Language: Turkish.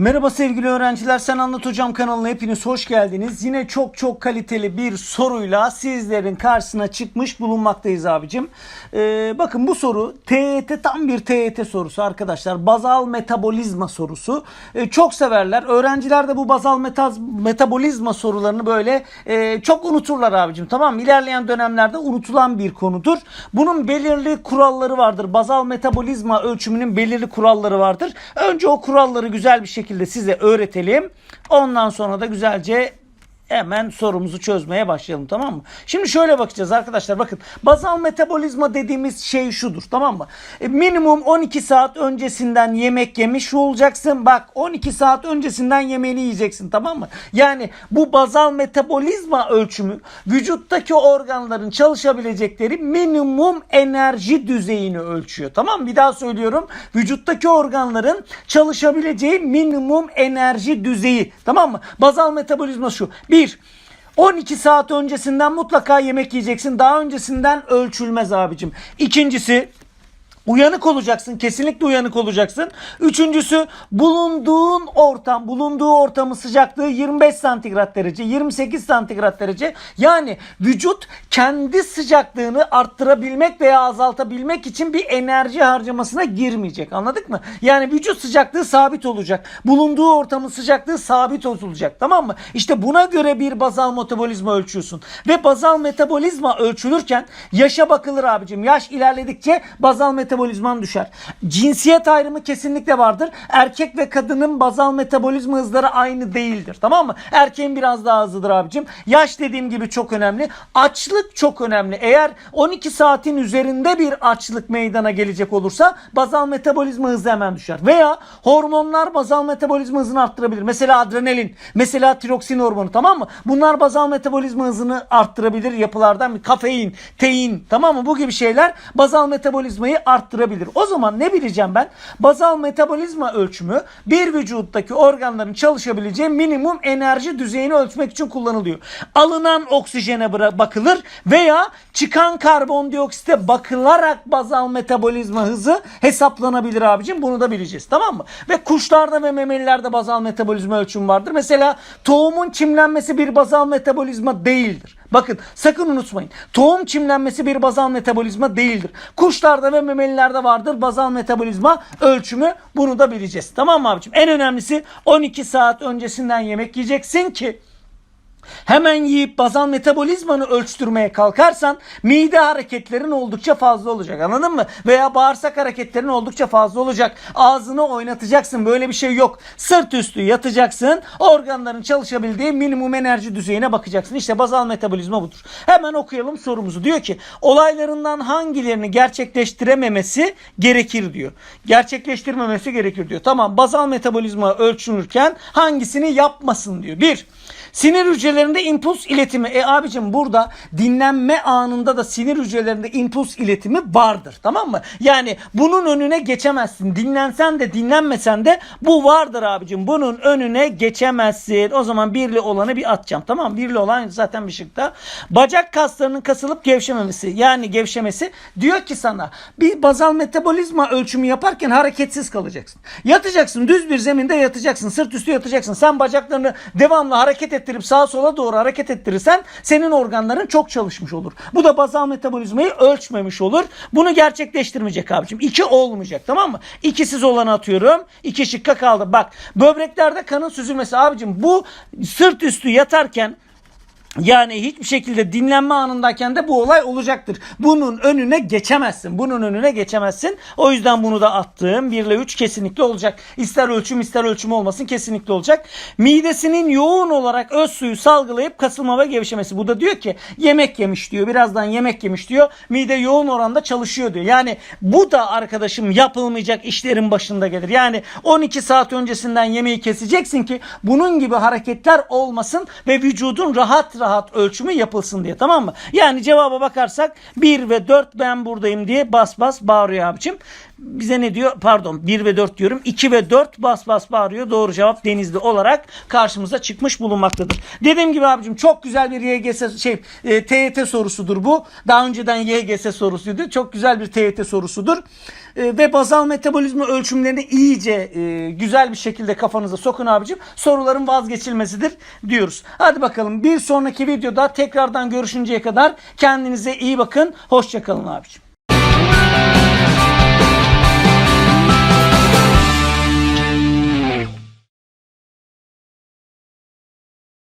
Merhaba sevgili öğrenciler. Sen Anlat Hocam kanalına hepiniz hoş geldiniz. Yine çok çok kaliteli bir soruyla sizlerin karşısına çıkmış bulunmaktayız abicim. Ee, bakın bu soru TYT tam bir TYT sorusu arkadaşlar. Bazal metabolizma sorusu. Ee, çok severler. Öğrenciler de bu bazal meta metabolizma sorularını böyle e, çok unuturlar abicim. Tamam mı? İlerleyen dönemlerde unutulan bir konudur. Bunun belirli kuralları vardır. Bazal metabolizma ölçümünün belirli kuralları vardır. Önce o kuralları güzel bir şekilde size öğretelim. Ondan sonra da güzelce hemen sorumuzu çözmeye başlayalım tamam mı? Şimdi şöyle bakacağız arkadaşlar bakın bazal metabolizma dediğimiz şey şudur tamam mı? E, minimum 12 saat öncesinden yemek yemiş olacaksın. Bak 12 saat öncesinden yemeğini yiyeceksin tamam mı? Yani bu bazal metabolizma ölçümü vücuttaki organların çalışabilecekleri minimum enerji düzeyini ölçüyor. Tamam mı? Bir daha söylüyorum. Vücuttaki organların çalışabileceği minimum enerji düzeyi. Tamam mı? Bazal metabolizma şu. Bir, 12 saat öncesinden mutlaka yemek yiyeceksin. Daha öncesinden ölçülmez abicim. İkincisi Uyanık olacaksın. Kesinlikle uyanık olacaksın. Üçüncüsü bulunduğun ortam, bulunduğu ortamın sıcaklığı 25 santigrat derece, 28 santigrat derece. Yani vücut kendi sıcaklığını arttırabilmek veya azaltabilmek için bir enerji harcamasına girmeyecek. Anladık mı? Yani vücut sıcaklığı sabit olacak. Bulunduğu ortamın sıcaklığı sabit olacak. Tamam mı? İşte buna göre bir bazal metabolizma ölçüyorsun. Ve bazal metabolizma ölçülürken yaşa bakılır abicim. Yaş ilerledikçe bazal metabolizman düşer. Cinsiyet ayrımı kesinlikle vardır. Erkek ve kadının bazal metabolizma hızları aynı değildir. Tamam mı? Erkeğin biraz daha hızlıdır abicim. Yaş dediğim gibi çok önemli. Açlık çok önemli. Eğer 12 saatin üzerinde bir açlık meydana gelecek olursa bazal metabolizma hızı hemen düşer. Veya hormonlar bazal metabolizma hızını arttırabilir. Mesela adrenalin, mesela tiroksin hormonu tamam mı? Bunlar bazal metabolizma hızını arttırabilir yapılardan kafein, tein tamam mı? Bu gibi şeyler bazal metabolizmayı arttırabilir. O zaman ne bileceğim ben? Bazal metabolizma ölçümü bir vücuttaki organların çalışabileceği minimum enerji düzeyini ölçmek için kullanılıyor. Alınan oksijene bakılır veya çıkan karbondioksite bakılarak bazal metabolizma hızı hesaplanabilir abicim. Bunu da bileceğiz tamam mı? Ve kuşlarda ve memelilerde bazal metabolizma ölçümü vardır. Mesela tohumun çimlenmesi bir bazal metabolizma değildir. Bakın sakın unutmayın. Tohum çimlenmesi bir bazal metabolizma değildir. Kuşlarda ve memelilerde vardır bazal metabolizma ölçümü. Bunu da bileceğiz. Tamam mı abicim? En önemlisi 12 saat öncesinden yemek yiyeceksin ki Hemen yiyip bazal metabolizmanı ölçtürmeye kalkarsan mide hareketlerin oldukça fazla olacak. Anladın mı? Veya bağırsak hareketlerin oldukça fazla olacak. Ağzını oynatacaksın. Böyle bir şey yok. Sırt üstü yatacaksın. Organların çalışabildiği minimum enerji düzeyine bakacaksın. İşte bazal metabolizma budur. Hemen okuyalım sorumuzu. Diyor ki olaylarından hangilerini gerçekleştirememesi gerekir diyor. Gerçekleştirmemesi gerekir diyor. Tamam bazal metabolizma ölçülürken hangisini yapmasın diyor. Bir, Sinir hücrelerinde impuls iletimi. E abicim burada dinlenme anında da sinir hücrelerinde impuls iletimi vardır. Tamam mı? Yani bunun önüne geçemezsin. Dinlensen de dinlenmesen de bu vardır abicim. Bunun önüne geçemezsin. O zaman birli olanı bir atacağım. Tamam mı? Birli olan zaten bir şıkta. Bacak kaslarının kasılıp gevşememesi. Yani gevşemesi. Diyor ki sana bir bazal metabolizma ölçümü yaparken hareketsiz kalacaksın. Yatacaksın. Düz bir zeminde yatacaksın. Sırt üstü yatacaksın. Sen bacaklarını devamlı hareket ettirip sağa sola doğru hareket ettirirsen senin organların çok çalışmış olur. Bu da bazal metabolizmayı ölçmemiş olur. Bunu gerçekleştirmeyecek abicim. İki olmayacak tamam mı? İkisiz olanı atıyorum. İki şıkka kaldı. Bak böbreklerde kanın süzülmesi abicim bu sırt üstü yatarken yani hiçbir şekilde dinlenme anındayken de bu olay olacaktır. Bunun önüne geçemezsin. Bunun önüne geçemezsin. O yüzden bunu da attım. 1 ile 3 kesinlikle olacak. İster ölçüm ister ölçüm olmasın kesinlikle olacak. Midesinin yoğun olarak öz suyu salgılayıp kasılma ve gevşemesi. Bu da diyor ki yemek yemiş diyor. Birazdan yemek yemiş diyor. Mide yoğun oranda çalışıyor diyor. Yani bu da arkadaşım yapılmayacak işlerin başında gelir. Yani 12 saat öncesinden yemeği keseceksin ki bunun gibi hareketler olmasın ve vücudun rahat rahat ölçümü yapılsın diye tamam mı? Yani cevaba bakarsak 1 ve 4 ben buradayım diye bas bas bağırıyor abicim. Bize ne diyor? Pardon 1 ve 4 diyorum. 2 ve 4 bas bas bağırıyor. Doğru cevap Denizli olarak karşımıza çıkmış bulunmaktadır. Dediğim gibi abicim çok güzel bir YGS şey e, TYT sorusudur bu. Daha önceden YGS sorusuydu. Çok güzel bir TYT sorusudur. E, ve bazal metabolizma ölçümlerini iyice e, güzel bir şekilde kafanıza sokun abicim. Soruların vazgeçilmesidir diyoruz. Hadi bakalım bir sonraki videoda tekrardan görüşünceye kadar kendinize iyi bakın. Hoşçakalın abicim.